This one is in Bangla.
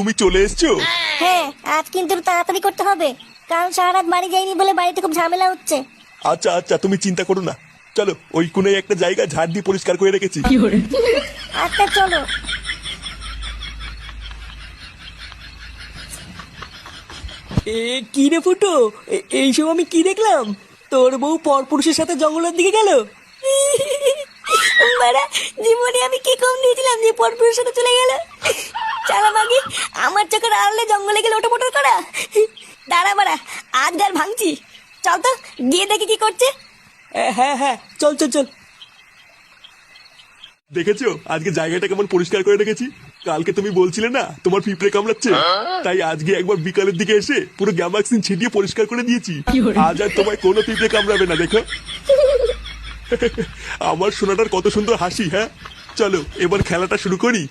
তুমি চলে এসছো? হ্যাঁ আজ কিন্তু তাড়াতাড়ি করতে হবে। কারণ সারা রাত বাড়ি যাইনি বলে বাড়িতে খুব ঝামেলা হচ্ছে। আচ্ছা আচ্ছা তুমি চিন্তা করো না। চলো ওই কোণে একটা জায়গা ঝাড় দিয়ে পরিষ্কার করে রেখেছি। আচ্ছা চলো। এ কি রে ফুটো? এ- এইসব আমি কি দেখলাম? তোর বউ পরপুরুষের সাথে জঙ্গলের দিকে গেল? বাড়া জীবনে আমি কি কম দিয়েছিলাম যে পরপুরের সাথে চলে গেল? চোখের আড়লে জঙ্গলে গেলে ওটা মোটর করা। দাঁড়া বাড়া আজ গার ভাঙছি। চল তো গিয়ে দেখি কি করছে। হ্যাঁ হ্যাঁ চল চল চল। দেখেছ? আজকে জায়গাটা কেমন পরিষ্কার করে রেখেছি। কালকে তুমি বলছিলে না তোমার পিঁপড়ে কামড়াচ্ছে। তাই আজকে একবার বিকালের দিকে এসে পুরো গ্যামাক্সিন ছিটিয়ে পরিষ্কার করে দিয়েছি। আজ আর তোমায় কোনো পিঁপড়ে কামড়াবে না দেখো। আমার সোনাটার কত সুন্দর হাসি হ্যাঁ? চলো এবার খেলাটা শুরু করি।